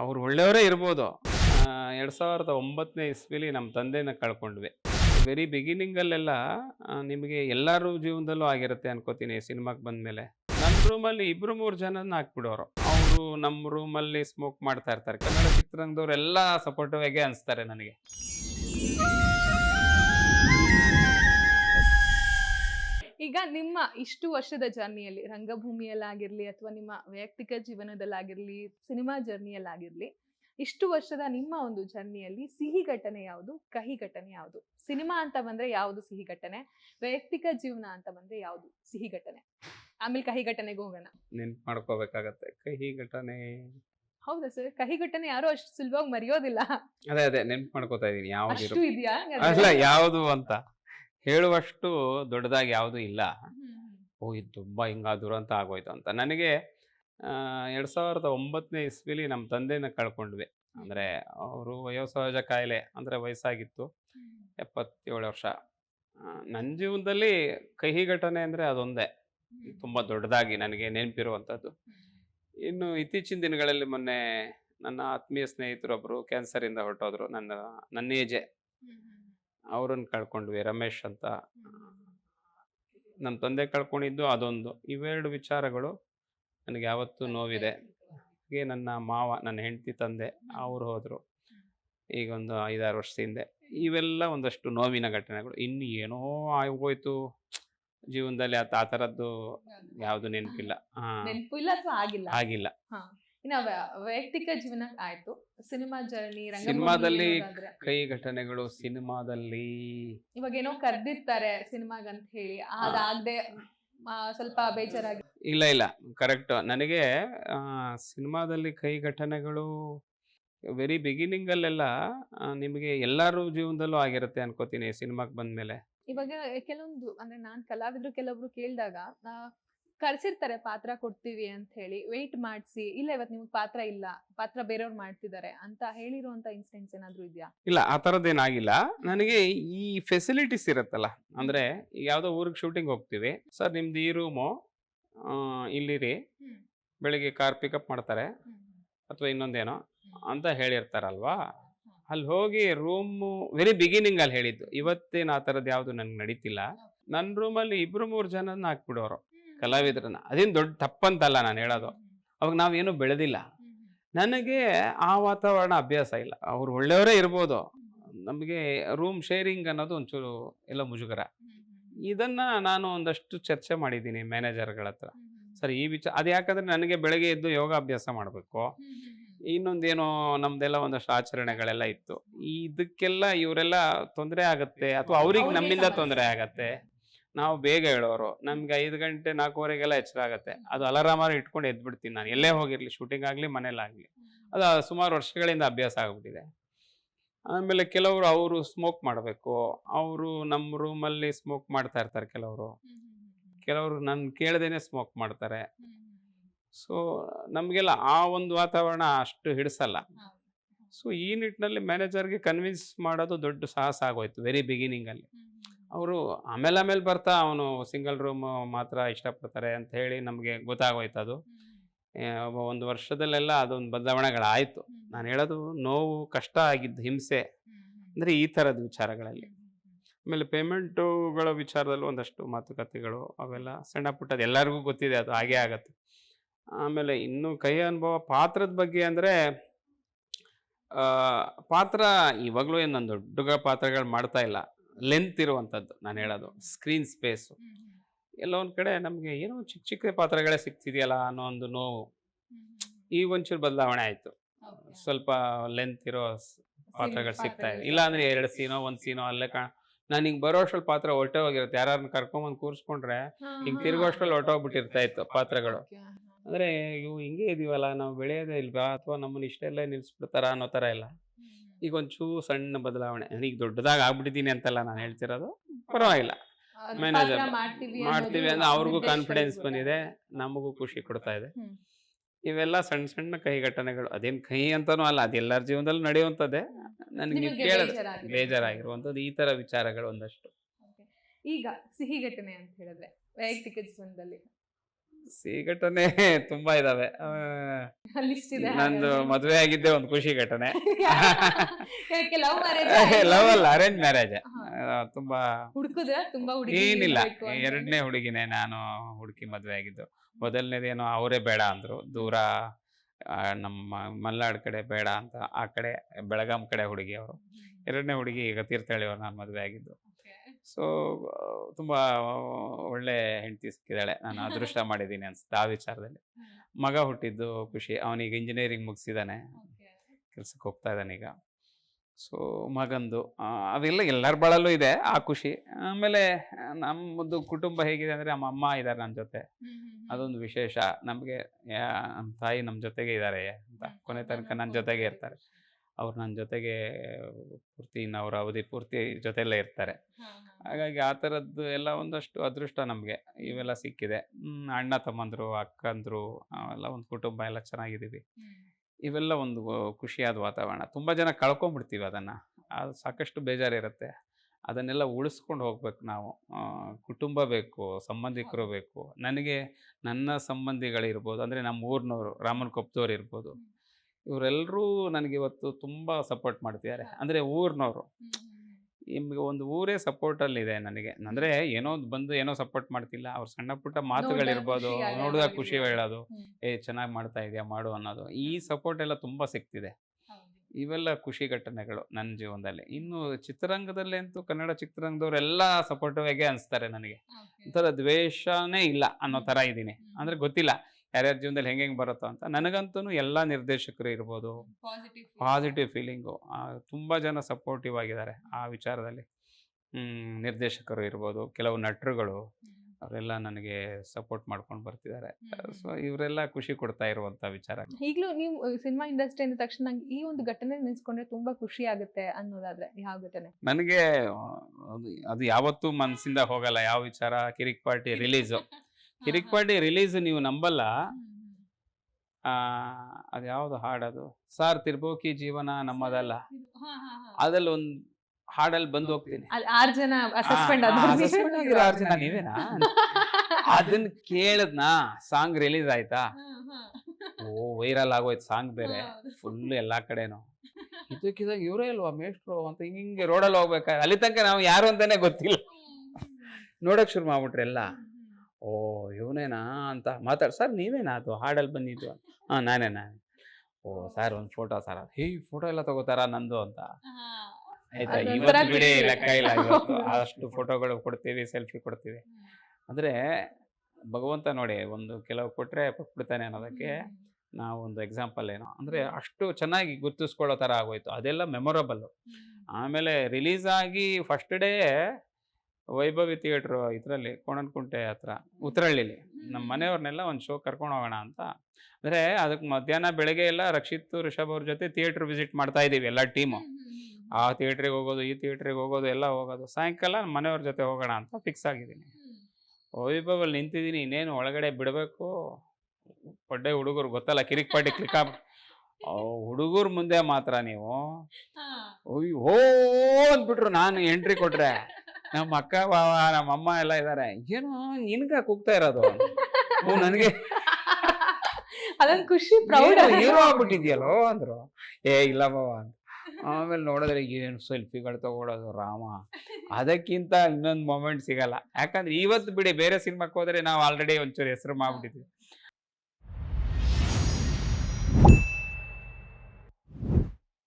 ಅವ್ರು ಒಳ್ಳೆಯವರೇ ಇರ್ಬೋದು. ಎರಡು ಸಾವಿರದ ಒಂಬತ್ತನೇ ಇಸ್ವಿಲಿ ನಮ್ಮ ತಂದೆನ ಕಳ್ಕೊಂಡ್ವಿ. ವೆರಿ ಬಿಗಿನಿಂಗಲ್ಲೆಲ್ಲ ನಿಮಗೆ ಎಲ್ಲರೂ ಜೀವನದಲ್ಲೂ ಆಗಿರುತ್ತೆ ಅನ್ಕೋತೀನಿ ಸಿನಿಮಾಗೆ ಬಂದಮೇಲೆ. ನಮ್ಮ ರೂಮಲ್ಲಿ ಇಬ್ಬರು ಮೂರು ಜನನ ಹಾಕ್ಬಿಡೋರು. ಅವರು ನಮ್ಮ ರೂಮಲ್ಲಿ ಸ್ಮೋಕ್ ಮಾಡ್ತಾ ಇರ್ತಾರೆ. ಕನ್ನಡ ಚಿತ್ರರಂಗದವ್ರು ಎಲ್ಲ ಸಪೋರ್ಟಿವ್ ಆಗೇ ಅನಿಸ್ತಾರೆ ನನಗೆ. ಈಗ ನಿಮ್ಮ ಇಷ್ಟು ವರ್ಷದ ಜರ್ನಿಯಲ್ಲಿ ರಂಗಭೂಮಿಯಲ್ಲಾಗಿರ್ಲಿ ಅಥವಾ ನಿಮ್ಮ ವೈಯಕ್ತಿಕ ಜೀವನದಲ್ಲಾಗಿರ್ಲಿ ಸಿನಿಮಾ ಜರ್ನಿಯಲ್ಲಾಗಿರ್ಲಿ ಇಷ್ಟು ವರ್ಷದ ನಿಮ್ಮ ಒಂದು ಜರ್ನಿಯಲ್ಲಿ ಸಿಹಿ ಘಟನೆ ಯಾವುದು ಕಹಿ ಘಟನೆ ಯಾವುದು? ಸಿನಿಮಾ ಅಂತ ಬಂದ್ರೆ ಯಾವುದು ಸಿಹಿ ಘಟನೆ? ವೈಯಕ್ತಿಕ ಜೀವನ ಅಂತ ಬಂದ್ರೆ ಯಾವುದು ಸಿಹಿ ಘಟನೆ? ಆಮೇಲೆ ಕಹಿ ಘಟನೆಗೆ ಹೋಗೋಣ. ನೆನ್ಪು ಮಾಡ್ಕೋಬೇಕಾಗತ್ತೆ. ಕಹಿ ಘಟನೆ. ಹೌದಾ ಸರ್? ಕಹಿ ಘಟನೆ ಯಾರು ಅಷ್ಟು ಸುಲಭವಾಗಿ ಮರೆಯೋದಿಲ್ಲ. ಅದೇ ಅದೇ ನೆನ್ಪು ಮಾಡ್ಕೋತಾ ಇದೀನಿ. ಯಾವ್ದು ಅಷ್ಟು ಇದೆಯಾ? ಅಲ್ಲ ಯಾವುದು ಅಂತ. ಹೇಳುವಷ್ಟು ದೊಡ್ಡದಾಗಿ ಯಾವುದೂ ಇಲ್ಲ. ಓ ಇದು ತುಂಬ ಹಿಂಗ ದುರಂತ ಆಗೋಯ್ತು ಅಂತ. ನನಗೆ ಎರಡು ಸಾವಿರದ ಒಂಬತ್ತನೇ ಇಸ್ವಿಲಿ ನಮ್ಮ ತಂದೆನ ಕಳ್ಕೊಂಡ್ವಿ. ಅಂದರೆ ಅವರು ವಯೋಸಹಜ ಕಾಯಿಲೆ ಅಂದರೆ ವಯಸ್ಸಾಗಿತ್ತು. ಎಪ್ಪತ್ತೇಳು ವರ್ಷ. ನನ್ನ ಜೀವನದಲ್ಲಿ ಕಹಿ ಘಟನೆ ಅಂದರೆ ಅದೊಂದೇ. ತುಂಬ ದೊಡ್ಡದಾಗಿ ನನಗೆ ನೆನಪಿರುವಂಥದ್ದು ಇನ್ನು ಇತ್ತೀಚಿನ ದಿನಗಳಲ್ಲಿ ಮೊನ್ನೆ ನನ್ನ ಆತ್ಮೀಯ ಸ್ನೇಹಿತರೊಬ್ಬರು ಕ್ಯಾನ್ಸರಿಂದ ಹೊರಟೋದ್ರು ನನ್ನ ನನ್ನ ಏಜೆ. ಅವ್ರನ್ನ ಕಳ್ಕೊಂಡ್ವಿ ರಮೇಶ್ ಅಂತ. ನಮ್ಮ ತಂದೆ ಕಳ್ಕೊಂಡಿದ್ದು ಅದೊಂದು. ಇವೆರಡು ವಿಚಾರಗಳು ನನಗೆ ಯಾವತ್ತೂ ನೋವಿದೆ. ಹಾಗೆ ನನ್ನ ಮಾವ ನನ್ನ ಹೆಂಡತಿ ತಂದೆ ಅವರು ಹೋದರು. ಈಗ ಒಂದು ಐದಾರು ವರ್ಷ ಹಿಂದೆ. ಇವೆಲ್ಲ ಒಂದಷ್ಟು ನೋವಿನ ಘಟನೆಗಳು. ಇನ್ನು ಏನೋ ಆಗೋಯ್ತು ಜೀವನದಲ್ಲಿ. ಆ ಥರದ್ದು ಯಾವುದು ನೆನಪಿಲ್ಲ. ಆಗಿಲ್ಲ? ಆಗಿಲ್ಲ. ಇನ್ನ ವ್ಯ- ವೈಯಕ್ತಿಕ ಜೀವನ ಆಯ್ತು. ಸಿನಿಮಾ ಜರ್ನಿ ಸಿನಿಮಾದಲ್ಲಿ ಕೈ ಘಟನೆಗಳು ಸಿನಿಮಾದಲ್ಲಿ. ಇವಾಗ ಏನೋ ಕರ್ದಿರ್ತಾರೆ ಸಿನಿಮಾಗಂತ ಹೇಳಿ. ಅದಾಗದೆ ಸ್ವಲ್ಪ ಬೇಜಾರಾಗಿ. ಇಲ್ಲ ಇಲ್ಲ. ಕರೆಕ್ಟ್. ನನಗೆ ಸಿನಿಮಾದಲ್ಲಿ ಕೈ ಘಟನೆಗಳು ವೆರಿ ಬಿಗಿನಿಂಗ್ ಅಲ್ಲೆಲ್ಲ ನಿಮಗೆ ಎಲ್ಲರೂ ಜೀವನದಲ್ಲೂ ಆಗಿರುತ್ತೆ ಅನ್ಕೋತೀನಿ ಸಿನಿಮಾಗೆ ಬಂದ್ಮೇಲೆ. ಇವಾಗ ಕೆಲವೊಂದು ಅಂದ್ರೆ ನಾನ್ ಕಲಾವಿದ್ರು ಕೆಲವೊಬ್ರು ಕೇಳಿದಾಗ ಕರ್ಸಿರ್ತಾರೆ ಪಾತ್ರ ಕೊಡ್ತೀವಿ ಅಂತ ಹೇಳಿ ವೆಯ್ಟ್ ಮಾಡಿಸಿ ಇಲ್ಲ ಇವತ್ತು ನಿಮ್ಗೆ ಪಾತ್ರ ಇಲ್ಲ ಪಾತ್ರ ಬೇರೆಯವ್ರು ಮಾಡ್ತಿದ್ದಾರೆ ಅಂತ ಹೇಳಿರುವಂತ ಇನ್ಸ್ಟೆನ್ಸ್ ಏನಾದ್ರು ಇದೆಯಾ? ಇಲ್ಲ ಆ ಥರದ್ದೇನಾಗಿಲ್ಲ ನನಗೆ ಈ ಫೆಸಿಲಿಟೀಸ್ ಇರುತ್ತಲ್ಲ ಅಂದರೆ ಯಾವುದೋ ಊರಿಗೆ ಶೂಟಿಂಗ್ ಹೋಗ್ತೀವಿ. ಸರ್ ನಿಮ್ದು ಈ ರೂಮು ಇಲ್ಲಿರಿ. ಬೆಳಿಗ್ಗೆ ಕಾರ್ ಪಿಕಪ್ ಮಾಡ್ತಾರೆ ಅಥವಾ ಇನ್ನೊಂದೇನೋ ಅಂತ ಹೇಳಿರ್ತಾರಲ್ವಾ? ಅಲ್ಲಿ ಹೋಗಿ ರೂಮು ವೆರಿ ಬಿಗಿನಿಂಗ್ ಅಲ್ಲಿ ಹೇಳಿದ್ದು. ಇವತ್ತೇನು ಆ ಥರದ್ದು ಯಾವುದು ನನಗೆ ನಡೀತಿಲ್ಲ. ನನ್ನ ರೂಮಲ್ಲಿ ಇಬ್ಬರು ಮೂರು ಜನನ ಹಾಕ್ಬಿಡೋರು. ಕಲಾವಿದ್ರನ್ನ. ಅದೇನು ದೊಡ್ಡ ತಪ್ಪಂತಲ್ಲ ನಾನು ಹೇಳೋದು. ಅವಾಗ ನಾವೇನು ಬೆಳೆದಿಲ್ಲ. ನನಗೆ ಆ ವಾತಾವರಣ ಅಭ್ಯಾಸ ಇಲ್ಲ. ಅವ್ರು ಒಳ್ಳೆಯವರೇ ಇರ್ಬೋದು. ನಮಗೆ ರೂಮ್ ಶೇರಿಂಗ್ ಅನ್ನೋದು ಒಂಚೂರು ಎಲ್ಲ ಮುಜುಗರ. ಇದನ್ನ ನಾನು ಒಂದಷ್ಟು ಚರ್ಚೆ ಮಾಡಿದ್ದೀನಿ ಮ್ಯಾನೇಜರ್ಗಳ ಹತ್ರ. ಸರ್ ಈ ವಿಚಾರ ಅದು ಯಾಕಂದರೆ ನನಗೆ ಬೆಳಗ್ಗೆ ಎದ್ದು ಯೋಗಾಭ್ಯಾಸ ಮಾಡಬೇಕು. ಇನ್ನೊಂದೇನೋ ನಮ್ದೆಲ್ಲ ಒಂದಷ್ಟು ಆಚರಣೆಗಳೆಲ್ಲ ಇತ್ತು. ಇದಕ್ಕೆಲ್ಲ ಇವರೆಲ್ಲ ತೊಂದರೆ ಆಗುತ್ತೆ. ಅಥವಾ ಅವ್ರಿಗೆ ನಮ್ಮಿಂದ. ತೊಂದರೆ ಆಗತ್ತೆ. ನಾವು ಬೇಗ ಹೇಳೋರು. ನಮ್ಗೆ ಐದು ಗಂಟೆ ನಾಲ್ಕೂವರೆಗೆಲ್ಲ ಎಚ್ಚರ ಆಗುತ್ತೆ. ಅದು ಅಲಾರಾಮಾರು ಇಟ್ಕೊಂಡು ಎದ್ಬಿಡ್ತೀನಿ ನಾನು. ಎಲ್ಲೇ ಹೋಗಿರಲಿ ಶೂಟಿಂಗ್ ಆಗಲಿ ಮನೇಲಾಗಲಿ ಅದು ಸುಮಾರು ವರ್ಷಗಳಿಂದ ಅಭ್ಯಾಸ ಆಗಿಬಿಟ್ಟಿದೆ. ಆಮೇಲೆ ಕೆಲವರು ಅವರು ಸ್ಮೋಕ್ ಮಾಡಬೇಕು. ಅವರು ನಮ್ಮ ರೂಮಲ್ಲಿ ಸ್ಮೋಕ್ ಮಾಡ್ತಾ ಇರ್ತಾರೆ ಕೆಲವರು. ಕೆಲವರು ನಾನು ಕೇಳ್ದೇನೆ ಸ್ಮೋಕ್ ಮಾಡ್ತಾರೆ. ಸೊ ನಮಗೆಲ್ಲ ಆ ಒಂದು ವಾತಾವರಣ ಅಷ್ಟು ಹಿಡಿಸಲ್ಲ. ಸೊ ಈ ನಿಟ್ಟಿನಲ್ಲಿ ಮ್ಯಾನೇಜರ್ಗೆ ಕನ್ವಿನ್ಸ್ ಮಾಡೋದು ದೊಡ್ಡ ಸಾಹಸ ಆಗೋಯ್ತು ವೆರಿ ಬಿಗಿನಿಂಗಲ್ಲಿ ಅವರು ಆಮೇಲೆ ಆಮೇಲೆ ಬರ್ತಾ ಅವನು ಸಿಂಗಲ್ ರೂಮ್ ಮಾತ್ರ ಇಷ್ಟಪಡ್ತಾರೆ ಅಂತ ಹೇಳಿ ನಮಗೆ ಗೊತ್ತಾಗೋಯ್ತು ಅದು ಒಂದು ವರ್ಷದಲ್ಲೆಲ್ಲ ಅದೊಂದು ಬದಲಾವಣೆಗಳಾಯಿತು. ನಾನು ಹೇಳೋದು ನೋವು ಕಷ್ಟ ಆಗಿದ್ದು ಹಿಂಸೆ. ಅಂದರೆ ಈ ಥರದ ವಿಚಾರಗಳಲ್ಲಿ. ಆಮೇಲೆ ಪೇಮೆಂಟುಗಳ ವಿಚಾರದಲ್ಲೂ ಒಂದಷ್ಟು ಮಾತುಕತೆಗಳು ಅವೆಲ್ಲ ಸಣ್ಣ ಪುಟ್ಟದ್ದು ಎಲ್ಲರಿಗೂ ಗೊತ್ತಿದೆ ಅದು ಹಾಗೇ ಆಗತ್ತೆ. ಆಮೇಲೆ ಇನ್ನು ಕೈ ಅನುಭವ ಪಾತ್ರದ ಬಗ್ಗೆ ಅಂದರೆ ಪಾತ್ರ ಇವಾಗಲೂ ಏನು ನಾನು ದೊಡ್ಡ ಪಾತ್ರಗಳು ಮಾಡ್ತಾ ಇಲ್ಲ. ಲೆಂತ್ ಇರುವಂಥದ್ದು ನಾನು ಹೇಳೋದು ಸ್ಕ್ರೀನ್ ಸ್ಪೇಸು ಎಲ್ಲ ಒಂದು ಕಡೆ ನಮಗೆ ಏನೋ ಚಿಕ್ಕ ಚಿಕ್ಕ ಪಾತ್ರಗಳೇ ಸಿಗ್ತಿದೆಯಲ್ಲ ಅನ್ನೋ ಒಂದು ನೋವು. ಈ ಒಂಚೂರು ಬದಲಾವಣೆ ಆಯಿತು. ಸ್ವಲ್ಪ ಲೆಂತ್ ಇರೋ ಪಾತ್ರಗಳು ಸಿಗ್ತಾ ಇದೆ ಇಲ್ಲ ಅಂದ್ರೆ ಎರಡು ಸೀನೋ ಒಂದು ಸೀನೋ ಅಲ್ಲೇ ಕಾಣ ನಾನು ಹಿಂಗೆ ಬರೋ ಅಷ್ಟ್ರಲ್ಲಿ ಪಾತ್ರ ಹೊರಟೇ ಹೋಗಿರುತ್ತೆ. ಯಾರನ್ನ ಕರ್ಕೊಂಬಂದು ಕೂರಿಸ್ಕೊಂಡ್ರೆ ಹಿಂಗೆ ತಿರುಗೋ ಅಷ್ಟ್ರಲ್ಲಿ ಹೊರಟೋಗ್ಬಿಟ್ಟಿರ್ತಾ ಇತ್ತು ಪಾತ್ರಗಳು. ಅಂದರೆ ಇವು ಹಿಂಗೆ ಇದೀವಲ್ಲ ನಾವು ಬೆಳೆಯೋದೇ ಇಲ್ವಾ? ಅಥವಾ ನಮ್ಮನ್ನ ಇಷ್ಟೆಲ್ಲ ನಿಲ್ಲಿಸ್ಬಿಡ್ತಾರ ಅನ್ನೋ ಥರ ಇಲ್ಲ? ಈಗ ಒಂಚೂರು ಸಣ್ಣ ಬದಲಾವಣೆ. ಈಗ ದೊಡ್ಡದಾಗಿ ಆಗ್ಬಿಟ್ಟಿದ್ದೀನಿ ಅಂತಲ್ಲ ನಾನು ಹೇಳ್ತಿರೋದು. ಪರವಾಗಿಲ್ಲ. ಮ್ಯಾನೇಜರ್ ಮಾಡ್ತೀವಿ ಅಂದ್ರೆ ಅವ್ರಿಗೂ ಕಾನ್ಫಿಡೆನ್ಸ್ ಬಂದಿದೆ ನಮಗೂ ಖುಷಿ ಕೊಡ್ತಾ ಇದೆ. ಇವೆಲ್ಲ ಸಣ್ಣ ಸಣ್ಣ ಕೈ ಘಟನೆಗಳು. ಅದೇನು ಕೈ ಅಂತಾನೂ ಅಲ್ಲ ಅದೆಲ್ಲರ ಜೀವನದಲ್ಲಿ ನಡೆಯುವಂಥದ್ದೇ. ನನಗೆ ಕೇಳಿದ್ರೆ ಬೇಜಾರಾಗಿರುವಂಥದ್ದು ಈ ಥರ ವಿಚಾರಗಳು ಒಂದಷ್ಟು. ಈಗ ಸಿಹಿ ಘಟನೆ ಅಂತ ಹೇಳಿದ್ರೆ ವೈಯಕ್ತಿಕ ಜೀವನದಲ್ಲಿ. ಸಿಹಿ ಘಟನೆ ತುಂಬಾ ಇದಾವೆ. ಲಿಸ್ಟ್ ಇದೆ ನಂದು ಮದುವೆ ಆಗಿದ್ದೆ ಒಂದು ಖುಷಿ ಘಟನೆ. ಯಾಕೆ ಲವ್ ಮ್ಯಾರೇಜ್ ಲವ್ ಅಲ್ಲ ಅರೇಂಜ್ ಮ್ಯಾರೇಜ್ ತುಂಬಾ ಹುಡುಕುದ್ರ? ತುಂಬಾ ಹುಡುಗಿ ಏನಿಲ್ಲ ಎರಡನೇ ಹುಡುಗಿನೇ ನಾನು ಹುಡುಕಿ ಮದುವೆ ಆಗಿದ್ದು. ಮೊದಲನೇದೇನೋ ಅವರೇ ಬೇಡ ಅಂದ್ರು. ದೂರ ನಮ್ಮ ಮಲ್ನಾಡ್ ಕಡೆ ಬೇಡ ಅಂತ ಆ ಕಡೆ ಬೆಳಗಾಂ ಕಡೆ ಹುಡುಗಿ ಅವರು. ಎರಡನೇ ಹುಡುಗಿ ಈಗ ತೀರ್ಥಹಳ್ಳಿ ಅವ್ರು ನಾನು ಮದುವೆ ಆಗಿದ್ದು. ಸೊ ತುಂಬಾ ಒಳ್ಳೆ ಹೆಂಡತಿ ಸಿಕ್ಕಿದ್ದಾಳೆ. ನಾನು ಅದೃಷ್ಟ ಮಾಡಿದ್ದೀನಿ ಅನ್ಸುತ್ತೆ ಆ ವಿಚಾರದಲ್ಲಿ. ಮಗ ಹುಟ್ಟಿದ್ದು ಖುಷಿ. ಅವನೀಗ ಇಂಜಿನಿಯರಿಂಗ್ ಮುಗಿಸಿದ್ದಾನೆ Okay. ಕೆಲ್ಸಕ್ಕೆ ಹೋಗ್ತಾ ಇದ್ದಾನೆ ಈಗ. ಸೊ ಮಗಂದು ಅದೆಲ್ಲ ಎಲ್ಲರ ಬಳಲ್ಲೂ ಇದೆ ಆ ಖುಷಿ. ಆಮೇಲೆ ನಮ್ಮದು ಕುಟುಂಬ ಹೇಗಿದೆ ಅಂದರೆ ನಮ್ಮ ಅಮ್ಮ ಇದ್ದಾರೆ ನನ್ನ ಜೊತೆ. ಅದೊಂದು ವಿಶೇಷ. ನಮಗೆ ನಮ್ಮ ತಾಯಿ ನಮ್ಮ ಜೊತೆಗೆ ಇದ್ದಾರೆ ಅಂತ. ಕೊನೆ ತನಕ ನನ್ನ ಜೊತೆಗೆ ಇರ್ತಾರೆ. ಅವ್ರು ನನ್ನ ಜೊತೆಗೆ ಪೂರ್ತಿ ಇನ್ನು ಅವ್ರ ಅವಧಿ ಪೂರ್ತಿ ಜೊತೆಯಲ್ಲೇ ಇರ್ತಾರೆ. ಹಾಗಾಗಿ ಆ ಥರದ್ದು ಎಲ್ಲ ಒಂದಷ್ಟು ಅದೃಷ್ಟ ನಮಗೆ. ಇವೆಲ್ಲ ಸಿಕ್ಕಿದೆ. ಅಣ್ಣ ತಮ್ಮಂದರು ಅಕ್ಕಂದರು ಎಲ್ಲ ಒಂದು ಕುಟುಂಬ ಎಲ್ಲ ಚೆನ್ನಾಗಿದ್ದೀವಿ. ಇವೆಲ್ಲ ಒಂದು ಖುಷಿಯಾದ ವಾತಾವರಣ. ತುಂಬ ಜನ ಕಳ್ಕೊಂಬಿಡ್ತೀವಿ ಅದನ್ನು. ಅದು ಸಾಕಷ್ಟು ಬೇಜಾರಿರುತ್ತೆ. ಅದನ್ನೆಲ್ಲ ಉಳಿಸ್ಕೊಂಡು ಹೋಗ್ಬೇಕು ನಾವು. ಕುಟುಂಬ ಬೇಕು ಸಂಬಂಧಿಕರು ಬೇಕು. ನನಗೆ ನನ್ನ ಸಂಬಂಧಿಗಳಿರ್ಬೋದು ಅಂದರೆ ನಮ್ಮ ಊರಿನವರು ರಾಮನ್ ಕೊಪ್ತವ್ರು ಇರ್ಬೋದು. ಇವರೆಲ್ಲರೂ ನನಗೆ ಇವತ್ತು ತುಂಬ ಸಪೋರ್ಟ್ ಮಾಡ್ತಿದ್ದಾರೆ. ಅಂದರೆ ಊರಿನವರು. ನಿಮಗೆ ಒಂದು ಊರೇ ಸಪೋರ್ಟಲ್ಲಿದೆ ನನಗೆ. ಅಂದರೆ ಏನೋ ಬಂದು ಏನೋ ಸಪೋರ್ಟ್ ಮಾಡ್ತಿಲ್ಲ. ಅವ್ರು ಸಣ್ಣ ಪುಟ್ಟ ಮಾತುಗಳಿರ್ಬೋದು ನೋಡಿದಾಗ ಖುಷಿ ಹೇಳೋದು. ಏ ಚೆನ್ನಾಗಿ ಮಾಡ್ತಾ ಇದೆಯಾ ಮಾಡು ಅನ್ನೋದು. ಈ ಸಪೋರ್ಟ್ ಎಲ್ಲ ತುಂಬ ಸಿಗ್ತಿದೆ. ಇವೆಲ್ಲ ಖುಷಿ ಘಟನೆಗಳು ನನ್ನ ಜೀವನದಲ್ಲಿ. ಇನ್ನು ಚಿತ್ರರಂಗದಲ್ಲಿ ಅಂತೂ ಕನ್ನಡ ಚಿತ್ರರಂಗದವರೆಲ್ಲ ಸಪೋರ್ಟಿವ್ ಆಗೇ ಅನಿಸ್ತಾರೆ ನನಗೆ. ಒಂಥರ ದ್ವೇಷನೇ ಇಲ್ಲ ಅನ್ನೋ ಥರ ಇದ್ದೀನಿ. ಅಂದರೆ ಗೊತ್ತಿಲ್ಲ. ಯಾರ್ಯಾರ ಜೀವನದಲ್ಲಿ ಹೆಂಗೆ ಹೆಂಗೆ ಬರುತ್ತೋ ಅಂತ. ನನಗಂತೂ ಎಲ್ಲ ನಿರ್ದೇಶಕರು ಇರ್ಬೋದು. ಪಾಸಿಟಿವ್ ಫೀಲಿಂಗು ತುಂಬ ಜನ ಸಪೋರ್ಟಿವ್ ಆಗಿದ್ದಾರೆ ಆ ವಿಚಾರದಲ್ಲಿ. ನಿರ್ದೇಶಕರು ಇರ್ಬೋದು ಕೆಲವು ನಟರುಗಳು ಅವರೆಲ್ಲ ನನಗೆ ಸಪೋರ್ಟ್ ಮಾಡ್ಕೊಂಡು ಬರ್ತಿದ್ದಾರೆ. ಸೊ ಇವರೆಲ್ಲ ಖುಷಿ ಕೊಡ್ತಾ ಇರುವಂತ ವಿಚಾರ. ಈಗಲೂ ನೀವು ಸಿನಿಮಾ ಇಂಡಸ್ಟ್ರಿ ಅಂದ ತಕ್ಷಣ ನಂಗೆ ಈ ಒಂದು ಘಟನೆ ನೆನೆಸ್ಕೊಂಡ್ರೆ ತುಂಬಾ ಖುಷಿ ಆಗುತ್ತೆ ಅನ್ನೋದಾದ್ರೆ ಯಾವ ಘಟನೆ? ನನಗೆ ಅದು ಯಾವತ್ತೂ ಮನಸ್ಸಿಂದ ಹೋಗಲ್ಲ. ಯಾವ ವಿಚಾರ? ಕಿರಿಕ್ ಪಾರ್ಟಿ ರಿಲೀಸು ಕಿರಿಕ್ ಪಾರ್ಟಿ ರಿಲೀಸ್ ನೀವು ನಂಬಲ್ಲ. ಆ, ಅದು ಯಾವುದು ಹಾಡದು ಸಾರ್ ತಿರ್ಬೋಕಿ ಜೀವನ ನಮ್ಮದಲ್ಲ. ಅದ್ರಲ್ಲಿ ಒಂದ್ ಹಾಡಲ್ಲಿ ಬಂದು ಹೋಗ್ತೀನಿ. ಆರ್ ಜನ ಆರ್ ನೀವೇನಾ? ಅದನ್ನ ಕೇಳದ್ನ? ಸಾಂಗ್ ರಿಲೀಸ್ ಆಯ್ತಾ? ಓ ವೈರಲ್ ಆಗೋಯ್ತು ಸಾಂಗ್ ಬೇರೆ. ಫುಲ್ ಎಲ್ಲಾ ಕಡೆನು. ಇದಕ್ಕಿದಾಗ ಇವರೇ ಅಲ್ವಾ ಮೇಷ್ಟ್ರು ಅಂತ ಹಿಂಗೆ ರೋಡಲ್ಲಿ ಹೋಗ್ಬೇಕಾದ್ರೆ? ಅಲ್ಲಿ ತನಕ ನಾವು ಯಾರು ಅಂತಾನೆ ಗೊತ್ತಿಲ್ಲ. ನೋಡಕ್ ಶುರು ಮಾಡ್ಬಿಟ್ರೆ ಎಲ್ಲ? ಓ ಇವನೇನಾ ಅಂತ ಮಾತಾಡ್ ಸರ್ ನೀವೇನಾ ಅದು ಹಾಡಲ್ಲಿ ಬಂದಿದ್ದು? ಹಾ ನಾನೇ ನಾನೇ. ಓ ಸರ್ ಒಂದು ಫೋಟೋ ಸರ್ ಹೇ ಫೋಟೋ ಎಲ್ಲ ತಗೋತಾರ ನಂದು? ಅಂತ. ಆಯ್ತಾ ಇವತ್ತು ಬಿಡಿ. ಲೆಕ್ಕ ಇಲ್ಲ ಇವತ್ತು. ಅಷ್ಟು ಫೋಟೋಗಳು ಕೊಡ್ತೀವಿ ಸೆಲ್ಫಿ ಕೊಡ್ತೀವಿ. ಅಂದರೆ ಭಗವಂತ ನೋಡಿ ಒಂದು ಕೆಲವು ಕೊಟ್ಟರೆ ಕೊಟ್ಬಿಡ್ತಾನೆ ಅನ್ನೋದಕ್ಕೆ ನಾವು ಒಂದು ಎಕ್ಸಾಂಪಲ್ ಏನೋ. ಅಂದರೆ ಅಷ್ಟು ಚೆನ್ನಾಗಿ ಗುರ್ತಿಸ್ಕೊಳ್ಳೋ ಥರ ಆಗೋಯ್ತು. ಅದೆಲ್ಲ ಮೆಮೊರಬಲ್ಲು ಆಮೇಲೆ ರಿಲೀಸ್ ಆಗಿ ಫಸ್ಟ್ ಡೇ ವೈಭವಿ ಥಿಯೇಟ್ರು ಇದರಲ್ಲಿ ಕೋಣನಕುಂಟೆ ಹತ್ರ ಉತ್ತರಳ್ಳಿಲಿ. ನಮ್ಮ ಮನೆಯವ್ರನ್ನೆಲ್ಲ ಒಂದು ಶೋ ಕರ್ಕೊಂಡು ಹೋಗೋಣ ಅಂತ. ಅಂದರೆ ಅದಕ್ಕೆ ಮಧ್ಯಾಹ್ನ ಬೆಳಗ್ಗೆ ಎಲ್ಲ ರಕ್ಷಿತ್ ರಿಷಬ್ ಅವ್ರ ಜೊತೆ ಥಿಯೇಟ್ರ್ ವಿಸಿಟ್ ಮಾಡ್ತಾ ಇದ್ದೀವಿ ಎಲ್ಲ ಟೀಮು ಆ ಥಿಯೇಟ್ರಿಗೆ ಹೋಗೋದು ಈ ಥಿಯೇಟ್ರಿಗೆ ಹೋಗೋದು ಎಲ್ಲ ಹೋಗೋದು. ಸಾಯಂಕಾಲ ನಮ್ಮ ಮನೆಯವ್ರ ಜೊತೆ ಹೋಗೋಣ ಅಂತ ಫಿಕ್ಸ್ ಆಗಿದ್ದೀನಿ. ವೈಭವಲ್ಲಿ ನಿಂತಿದ್ದೀನಿ ಇನ್ನೇನು ಒಳಗಡೆ ಬಿಡಬೇಕು? ಪಡ್ಡೆ ಹುಡುಗರು ಗೊತ್ತಲ್ಲ ಕಿರಿಕ್ ಪಾಟಿ ಕ್ಲಿಕ್ ಆಗ ಹುಡುಗರ ಮುಂದೆ ಮಾತ್ರ ನೀವು. ಅಯ್ಯೋ ಹೋ ಅಂದ್ಬಿಟ್ರು ನಾನು ಎಂಟ್ರಿ ಕೊಟ್ರೆ. ನಮ್ಮ ಅಕ್ಕ ಬಾವ ನಮ್ಮ ಅಮ್ಮ ಎಲ್ಲ ಇದ್ದಾರೆ ಏನು ನಿನ್ಗ ಕೂಗ್ತಾ ಇರೋದು. ನನಗೆ. ಅದೊಂದು ಖುಷಿ ಪ್ರೌಡ್ ಹೀರೋ ಆಗ್ಬಿಟ್ಟಿದ್ಯಲ್ಲೋ ಅಂದ್ರು. ಏ ಇಲ್ಲ ಬಾವ ಅಂತ ಆಮೇಲೆ ನೋಡಿದ್ರೆ ಏನು ಸೆಲ್ಫಿಗಳು ತಗೊಳೋದು ರಾಮ. ಅದಕ್ಕಿಂತ ಇನ್ನೊಂದು ಮೊಮೆಂಟ್ ಸಿಗಲ್ಲ. ಯಾಕಂದ್ರೆ ಇವತ್ತು ಬಿಡಿ ಬೇರೆ ಸಿನಿಮಾಕ್ಕೆ ಹೋದ್ರೆ ನಾವು ಆಲ್ರೆಡಿ ಒಂಚೂರು ಹೆಸರು ಮಾಡ್ಬಿಟ್ಟಿದ್ವಿ.